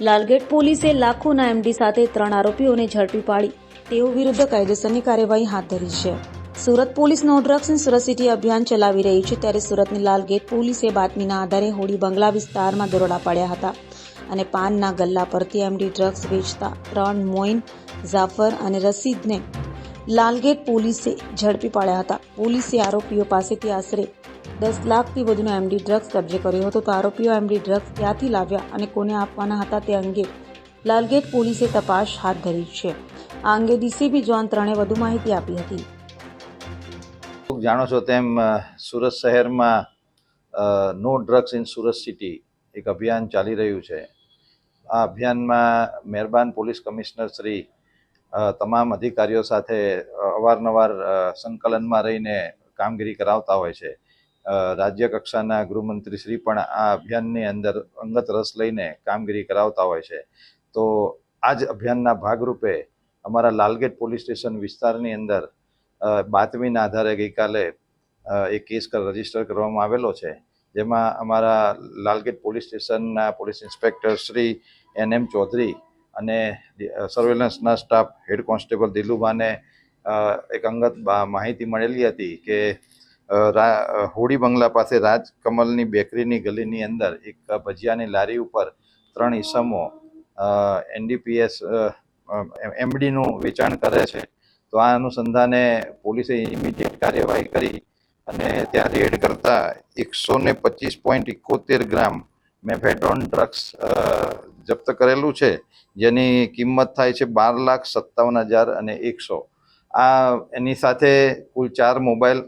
લાલગેટ પોલીસે લાખોના એમડી સાથે ત્રણ આરોપીઓને ઝડપી પાડી. તેઓ વિરુદ્ધ કાયદેસરની કાર્યવાહી હાથ ધરી છે. Surat police no drugs in Surat city અભિયાન ચલાવી રહી છે ત્યારે સુરતની લાલગેટ પોલીસે બાતમીના આધારે હોડી બંગલા વિસ્તારમાં દરોડા પાડ્યા હતા અને પાનના ગલ્લા પરથી એમડી ડ્રગ્સ વેચતા ત્રણ મોઇન જાફર અને રસીદને લાલગેટ પોલીસે ઝડપી પાડ્યા હતા. પોલીસે આરોપીઓ પાસેથી આશરે દસ લાખથી વધુનો એમડી ડ્રગ્સ કબજે કર્યો હતો. તો આરોપીઓ એમડી ડ્રગ્સ ક્યાંથી લાવ્યા અને કોને આપવાના હતા તે અંગે લાલગેટ પોલીસે તપાસ હાથ ધરી છે. આ અંગે ડીસીપી જોન ત્રણે વધુ માહિતી આપી હતી. જાણો છો તેમ સુરત શહેરમાં no drugs in Surat city એક અભિયાન ચાલી રહ્યું છે. આ અભિયાનમાં મહેરબાન પોલીસ કમિશનર શ્રી તમામ અધિકારીઓ સાથે અવારનવાર સંકલનમાં રહીને કામગીરી કરાવતા હોય છે. રાજ્ય કક્ષાના ગૃહમંત્રી શ્રી પણ આ અભિયાનની અંદર અંગત રસ લઈને કામગીરી કરાવતા હોય છે. તો આ જ અભિયાનના ભાગરૂપે અમારા લાલગેટ પોલીસ સ્ટેશન વિસ્તારની અંદર બાતમીના આધારે ગઈકાલે એક કેસ રજિસ્ટર કરવામાં આવેલો છે. જેમાં અમારા લાલગેટ પોલીસ સ્ટેશનના police inspector Shri N M Chaudhari અને સર્વેલન્સના સ્ટાફ હેડ કોન્સ્ટેબલ દિલુભાને એક અંગત માહિતી મળેલી હતી કે હોડી બંગલા પાસે રાજકમલની બેકરીની ગલીની અંદર એક ભજીયાની લારી ઉપર ત્રણ ઈસમો એનડીપીએસ એમડીનું વેચાણ કરે છે. તો આ અનુસંધાને પોલીસે ઇમિડિયેટ કાર્યવાહી કરી અને ત્યાં રેડ કરતા એકસો ને પચીસ પોઈન્ટ ઇકોતેર ગ્રામ મેફેડોન ડ્રગ્સ જપ્ત કરેલું છે, જેની કિંમત થાય છે બાર લાખ સત્તાવન હજાર અને એકસો. આ, એની સાથે કુલ ચાર મોબાઈલ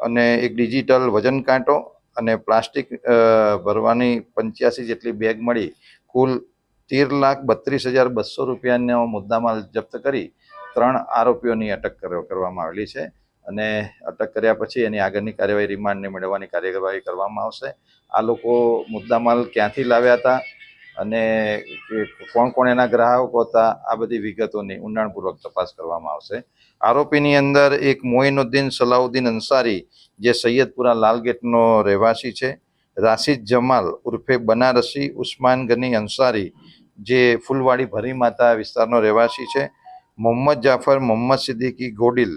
અને એક ડિજિટલ વજન કાંટો અને પ્લાસ્ટિક ભરવાની પંચ્યાસી જેટલી બેગ મળી, કુલ તેર લાખ બત્રીસ હજાર બસો રૂપિયાનો મુદ્દામાલ જપ્ત કરી ત્રણ આરોપીઓની અટક કર- કરવામાં આવેલી છે. અને અટક કર્યા પછી એની આગળની કાર્યવાહી રિમાન્ડને મેળવવાની કાર્યવાહી કરવામાં આવશે. આ લોકો મુદ્દામાલ ક્યાંથી લાવ્યા હતા? અને કોણ કોણ એના ગ્રાહકો હતા, આ બધી વિગતોની ઊંડાણપૂર્વક તપાસ કરવામાં આવશે. આરોપીની અંદર એક મોઇનુદ્દીન સલાઉદ્દીન અંસારી, જે સૈયદપુરા લાલગેટનો રહેવાસી છે. રાશિદ જમાલ ઉર્ફે બનારસી ઉસ્માન ગની અંસારી, જે ફૂલવાડી ભરી માતા વિસ્તારનો રહેવાસી છે. મોહમ્મદ જાફર, મોહમ્મદ સિદ્દીકી ગોડિલ,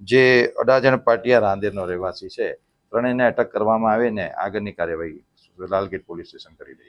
જે અડાજણ પાટિયા રાંદેરનો રહેવાસી છે. ત્રણેયને અટક કરવામાં આવીને આગળની કાર્યવાહી લાલગેટ પોલીસ સ્ટેશન કરી રહી